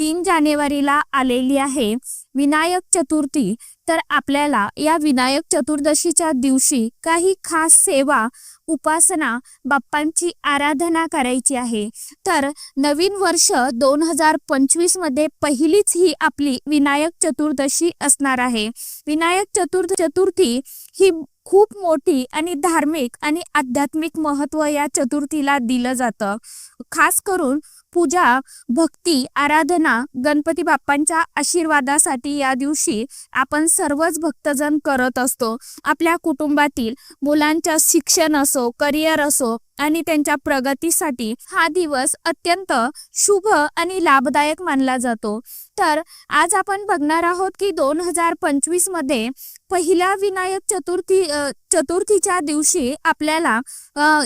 तीन जानेवारीला आलेली आहे विनायक चतुर्थी. तर आपल्याला या विनायक चतुर्दशीच्या दिवशी काही खास सेवा उपासना बाप्पांची आराधना करायची आहे. तर नवीन वर्ष दोन हजार पंचवीसमध्ये पहिलीच ही आपली विनायक चतुर्दशी असणार आहे. विनायक चतुर्थ चतुर्थी ही खूप मोठी आणि धार्मिक आणि आध्यात्मिक महत्त्व या चतुर्थीला दिलं जातं. खास करून पूजा भक्ती आराधना गणपती बाप्पांच्या आशीर्वादासाठी या दिवशी आपण सर्वच भक्तजन करत असतो. आपल्या कुटुंबातील मुलांच्या शिक्षण असो करिअर असो आणि त्यांच्या प्रगतीसाठी हा दिवस अत्यंत शुभ आणि लाभदायक मानला जातो. तर आज आपण बघणार आहोत की दोन हजार पंचवीसमध्ये पहिल्या विनायक चतुर्थी चतुर्थीच्या दिवशी आपल्याला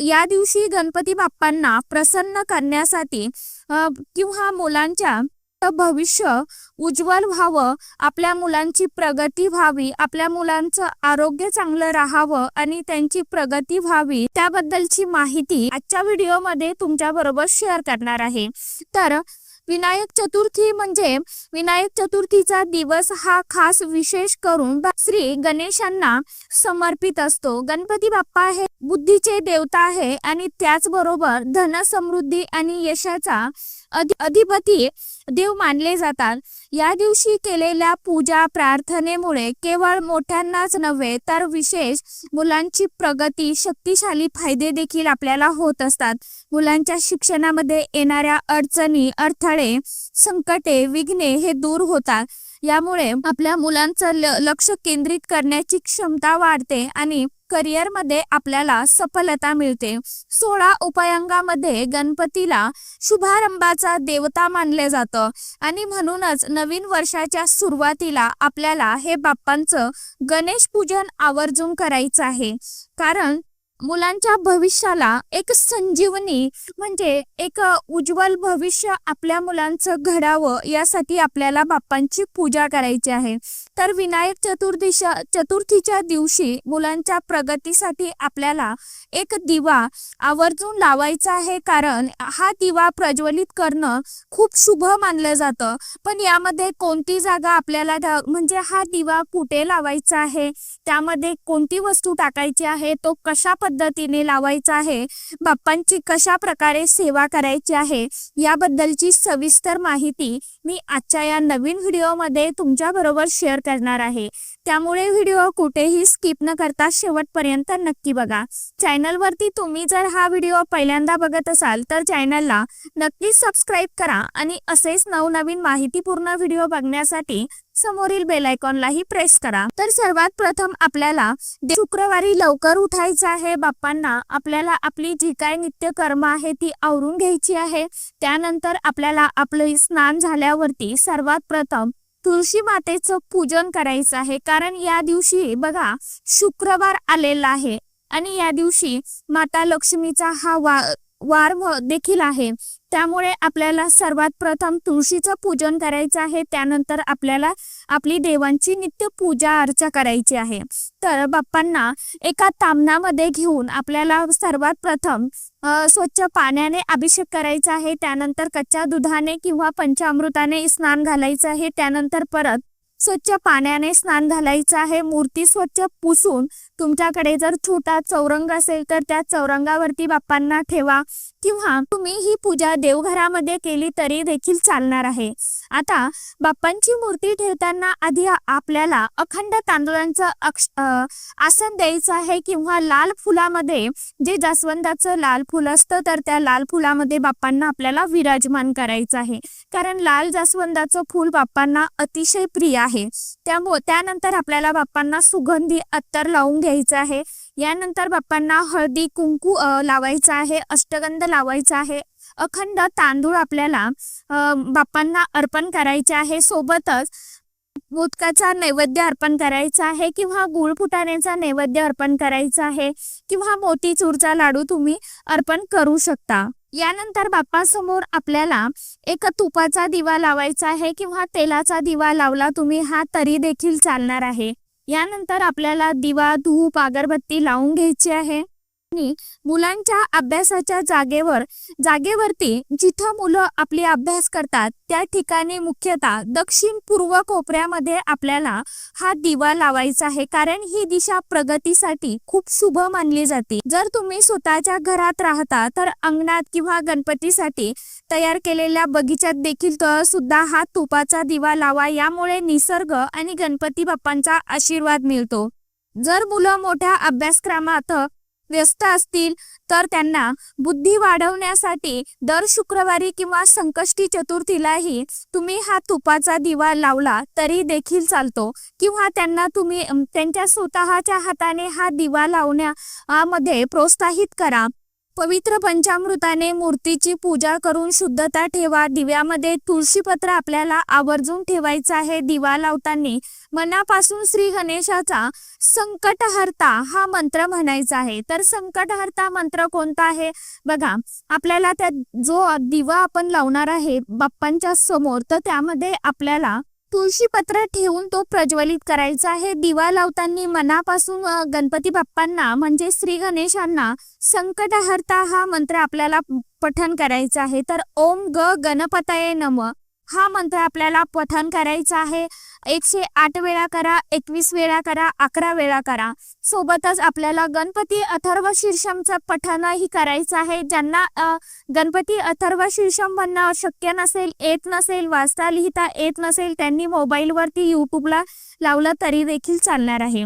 या दिवशी गणपती बाप्पांना प्रसन्न करण्यासाठी किंवा मुलांच्या भविष्य उज्ज्वल व्हावं आपल्या मुलांची प्रगती व्हावी आपल्या मुलांचं आरोग्य चांगलं राहावं आणि त्यांची प्रगती व्हावी त्याबद्दलची माहिती आजच्या व्हिडिओमध्ये तुमच्या बरोबर शेअर करणार आहे. तर विनायक चतुर्थी म्हणजे विनायक चतुर्थीचा दिवस हा खास विशेष करून श्री गणेशांना समर्पित असतो. गणपती बाप्पा हे बुद्धीचे देवता आहे आणि त्याचबरोबर धन समृद्धी आणि यशाचा अधिपती देव मानले जातात. या दिवशी केलेल्या पूजा प्रार्थनेमुळे केवळ मोठ्यांनाच नव्हे तर विशेष मुलांची प्रगती शक्तिशाली फायदे देखील आपल्याला होत असतात. मुलांच्या शिक्षणामध्ये येणाऱ्या अडचणी अडथळे संकटे विघ्ने हे दूर होतात. यामुळे आपल्या मुलांचं ल- लक्ष केंद्रित करण्याची क्षमता वाढते आणि करिअरमध्ये आपल्याला सफलता मिळते. सोळा उपायांगामध्ये गणपतीला शुभारंभाचा देवता मानले जातं आणि म्हणूनच नवीन वर्षाच्या सुरुवातीला आपल्याला हे बाप्पांचं गणेश पूजन आवर्जून करायचं आहे. कारण मुलांच्या भविष्याला एक संजीवनी म्हणजे एक उज्ज्वल भविष्य आपल्या मुलांचं घडावं यासाठी आपल्याला बाप्पांची पूजा करायची आहे. तर विनायक चतुर्दिशा चतुर्थीच्या दिवशी मुलांच्या प्रगतीसाठी आपल्याला एक दिवा आवर्जून लावायचा आहे. कारण हा दिवा प्रज्वलित करणं खूप शुभ मानलं जातं. पण यामध्ये कोणती जागा आपल्याला म्हणजे हा दिवा कुठे लावायचा आहे? त्यामध्ये कोणती वस्तू टाकायची आहे? तो कशा पद्धतीने लावायचा आहे? बाप्पांची कशा प्रकारे सेवा करायची आहे? याबद्दलची सविस्तर माहिती मी आजच्या या नवीन व्हिडिओमध्ये तुमच्याबरोबर शेअर करणार आहे. त्यामुळे व्हिडिओ कुठेही स्किप न करता शेवटपर्यंत नक्की बघा. चॅनलवरती तुम्ही जर हा व्हिडिओ पहिल्यांदा बघत असाल तर चॅनलला नक्कीच सबस्क्राईब करा आणि असेच नवनवीन माहितीपूर्ण व्हिडिओ बघण्यासाठी समोरील बेल आयकॉनलाही प्रेस करा. तर सर्वात प्रथम आपल्याला शुक्रवारी लवकर उठायचं आहे बाप्पांना. आपल्याला आपली जी काय नित्य कर्म आहे ती आवरून घ्यायची आहे. त्यानंतर आपल्याला आपलं स्नान झाल्यावरती सर्वात प्रथम तुळशी मातेचं पूजन करायचं आहे. कारण या दिवशी बघा शुक्रवार आलेला आहे. आणि या दिवशी माता लक्ष्मीचा हा वा वार देखील आहे. त्यामुळे आपल्याला सर्वात प्रथम तुळशीचं पूजन करायचं आहे. त्यानंतर आपल्याला आपली देवांची नित्य पूजा अर्चा करायची आहे. तर बाप्पांना एका तामणामध्ये घेऊन आपल्याला सर्वात प्रथम स्वच्छ पाण्याने अभिषेक करायचा आहे. त्यानंतर कच्च्या दुधाने किंवा पंचामृताने स्नान घालायचं आहे. त्यानंतर परत स्वच्छ पाण्याने स्नान घालायचं आहे. मूर्ती स्वच्छ पुसून तुमच्याकडे जर छोटा चौरंग असेल तर त्या चौरंगावरती बाप्पांना ठेवा. किंवा तुम्ही ही पूजा देवघरामध्ये केली तरी देखील चालणार आहे. आता बाप्पांची मूर्ती ठेवताना आधी आपल्याला अखंड तांदूळांचं अक्ष आसन द्यायचं आहे किंवा लाल फुलामध्ये जे जास्वंदाचं लाल फुल असतं तर त्या लाल फुलामध्ये बाप्पांना आपल्याला विराजमान करायचं आहे. कारण लाल जास्वंदाचं फुल बाप्पांना अतिशय प्रिय आहे. त्यामुळे त्यानंतर आपल्याला बाप्पांना सुगंधी अत्तर लावून घ्यायचं आहे. यानंतर बाप्पांना हळदी कुंकू लावायचं आहे अष्टगंध लावायचा आहे. अखंड तांदूळ आपल्याला बाप्पांना अर्पण करायचे आहे. सोबतच मोदकाचा नैवेद्य अर्पण करायचा आहे किंवा गुळ फुटाण्याचा नैवेद्य अर्पण करायचा आहे किंवा मोतीचूरचा लाडू तुम्ही अर्पण करू शकता. यानंतर बाप्पासमोर आपल्याला एक तुपाचा दिवा लावायचा आहे किंवा तेलाचा दिवा लावला तुम्ही हा तरी देखील चालणार आहे. यानंतर आपल्याला दिवा धूप अगरबत्ती लावून घ्यायची आहे. मुलांच्या अभ्यासाच्या जागेवर जागेवरती जिथं मुलं आपले अभ्यास करतात त्या ठिकाणी मुख्यतः दक्षिण पूर्व कोपऱ्यामध्ये आपल्याला हा दिवा लावायचा आहे. कारण ही दिशा प्रगतीसाठी खूप शुभ मानली जाते. जर तुम्ही स्वतःच्या घरात राहता तर अंगणात किंवा गणपतीसाठी तयार केलेल्या बगीच्यात देखील सुद्धा हा तुपाचा दिवा लावा. यामुळे निसर्ग आणि गणपती बाप्पांचा आशीर्वाद मिळतो. जर मुलं मोठ्या अभ्यासक्रमात व्यस्त असतील तर त्यांना बुद्धी वाढवण्यासाठी दर शुक्रवारी किंवा संकष्टी चतुर्थीलाही तुम्ही हा तुपाचा दिवा लावला तरी देखील चालतो. किंवा त्यांना तुम्ही त्यांच्या स्वतःच्या हाताने हा दिवा लावण्यामध्ये प्रोत्साहित करा. पवित्र पंचामृताने मूर्तीची पूजा करून शुद्धता ठेवा. दिव्यामध्ये तुळशीपत्र आपल्याला आवर्जून ठेवायचं आहे. दिवा लावताना मनापासून श्री गणेशाचा संकटहर्ता हा मंत्र म्हणायचा आहे. तर संकटहर्ता मंत्र कोणता आहे? बघा आपल्याला त्या जो दिवा आपण लावणार आहे बाप्पांच्या समोर तर त्यामध्ये आपल्याला तुळशीपत्र ठेवून तो प्रज्वलित करायचा आहे. दिवा लावताना मनापासून गणपती बाप्पांना म्हणजे श्री गणेशांना संकटहर्ता हा मंत्र आपल्याला पठन करायचा आहे. तर ओम ग गणपतये नम. हा मंत्र आपल्याला पठन करायचा आहे. एकशे आठ वेळा करा एकवीस वेळा करा अकरा वेळा करा. सोबतच आपल्याला गणपती अथर्व शीर्षमचं पठनही करायचं आहे. ज्यांना गणपती अथर्व शीर्षम म्हणणं शक्य नसेल येत नसेल वाचता लिहिता येत नसेल त्यांनी मोबाईलवरती यूट्यूबला लावलं तरी देखील चालणार आहे.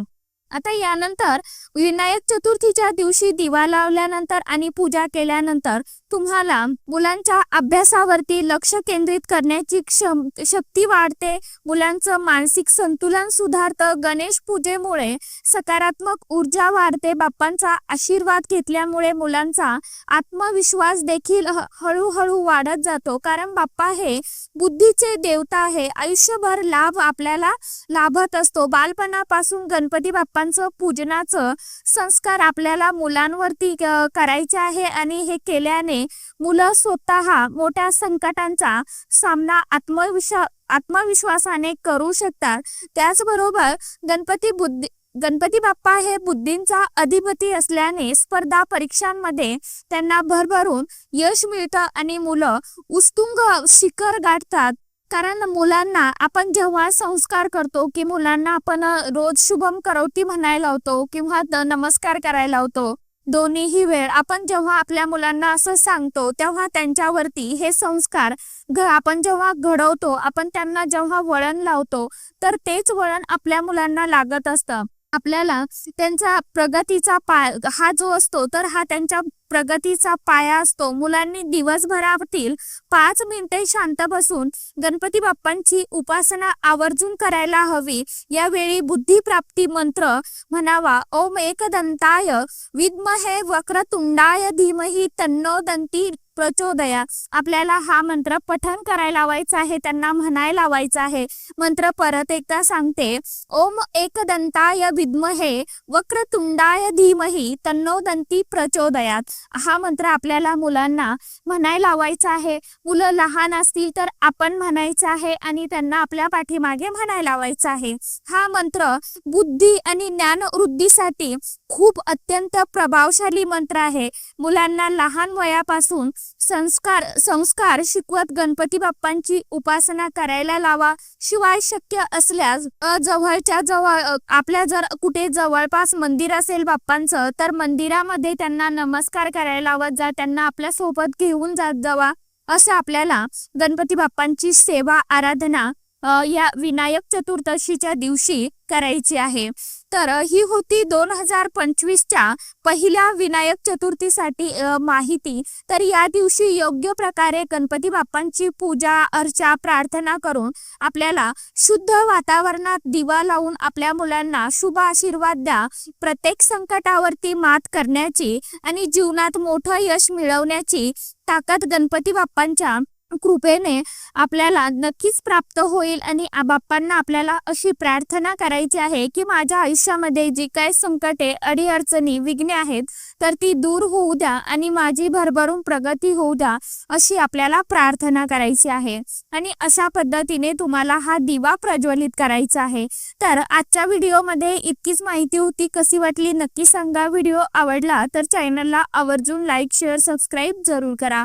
आता यानंतर विनायक चतुर्थीच्या दिवशी दिवा लावल्यानंतर आणि पूजा केल्यानंतर तुम्हाला मुलांच्या अभ्यासावरती लक्ष केंद्रित करण्याची क्षम शक्ती वाढते. मुलांचं मानसिक संतुलन सुधारतं. गणेश पूजेमुळे सकारात्मक ऊर्जा वाढते. बाप्पांचा आशीर्वाद घेतल्यामुळे मुलांचा आत्मविश्वास देखील हळूहळू वाढत जातो. कारण बाप्पा हे बुद्धीचे देवता आहे. आयुष्यभर लाभ आपल्याला लाभत असतो. बालपणापासून गणपती बाप्पांचं पूजनाचं संस्कार आपल्याला मुलांवरती करायचे आहे आणि हे केल्याने मुलं स्वतः मोठ्या संकटांचा सामना आत्मविश्वा आत्मविश्वासाने करू शकतात. त्याचबरोबर गणपती बुद्धी गणपती बाप्पा हे बुद्धींचा अधिपती असल्याने स्पर्धा परीक्षांमध्ये त्यांना भरभरून यश मिळतं आणि मुलं उत्तुंग शिखर गाठतात. कारण मुलांना आपण जेव्हा संस्कार करतो की मुलांना आपण रोज शुभम करवती म्हणायला लावतो किंवा नमस्कार करायला लावतो दोन्हीही वेळ आपण जेव्हा आपल्या मुलांना असं सांगतो तेव्हा त्यांच्यावरती हे संस्कार आपण जेव्हा घडवतो आपण त्यांना जेव्हा वळण लावतो तर तेच वळण आपल्या मुलांना लागत असतं. आपल्याला त्यांचा प्रगतीचा पा हा जो असतो तर हा त्यांच्या प्रगतीचा पाया असतो. मुलांनी दिवसभरातील पाच मिनिटे शांत बसून गणपती बाप्पांची उपासना आवर्जून करायला हवी. यावेळी बुद्धिप्राप्ती मंत्र म्हणावा. ओम एकदंताय. विद्महे वक्रतुंडाय. धीमही तन्नो दंती प्रचोदया. आपल्याला हा मंत्र पठन करायला लावायचा आहे त्यांना म्हणायला लावायचा आहे. मंत्र परत एकदा सांगते. ओम एकदंताय विद्महे वक्रतुंडाय धीमही तन्नो दंती प्रचोदयात हा मंत्र आपल्याला मुलांना म्हणायला लावायचा आहे. मुलं लहान असतील तर आपण म्हणायचं आहे आणि त्यांना आपल्या पाठीमागे म्हणायला लावायचं आहे. हा मंत्र बुद्धी आणि ज्ञान वृद्धीसाठी खूप अत्यंत प्रभावशाली मंत्र आहे. मुलांना लहान वयापासून संस्कार संस्कार शिकवत गणपती बाप्पांची उपासना करायला लावा. शिवाय शक्य असल्यास जवळच्या जवळ आपल्या जर कुठे जवळपास मंदिर असेल बाप्पांचं तर मंदिरामध्ये त्यांना नमस्कार करायला लावत जा त्यांना आपल्यासोबत घेऊन जात जावा. असं आपल्याला गणपती बाप्पांची सेवा आराधना या विनायक चतुर्दशीच्या दिवशी करायची आहे. तर ही होती दोन हजार पंचवीसच्या पहिल्या विनायक चतुर्थीसाठी माहिती. तर या दिवशी योग्य प्रकारे गणपती बाप्पांची पूजा अर्चा प्रार्थना करून आपल्याला शुद्ध वातावरणात दिवा लावून आपल्या मुलांना शुभ आशीर्वाद द्या. प्रत्येक संकटावरती मात करण्याची आणि जीवनात मोठं यश मिळवण्याची ताकद गणपती बाप्पांच्या कृपेने आपल्याला नक्कीच प्राप्त होईल आणि बाप्पांना आपल्याला अशी प्रार्थना करायची आहे की माझ्या आयुष्यामध्ये जी काय संकटे अडीअडचणी विघ्ने आहेत तर ती दूर होऊ द्या आणि माझी भरभरून प्रगती होऊ द्या अशी आपल्याला प्रार्थना करायची आहे. आणि अशा पद्धतीने तुम्हाला हा दिवा प्रज्वलित करायचा आहे. तर आजच्या व्हिडिओमध्ये इतकीच माहिती होती. कशी वाटली नक्की सांगा. व्हिडिओ आवडला तर चॅनलला आवर्जून लाईक शेअर सबस्क्राईब जरूर करा.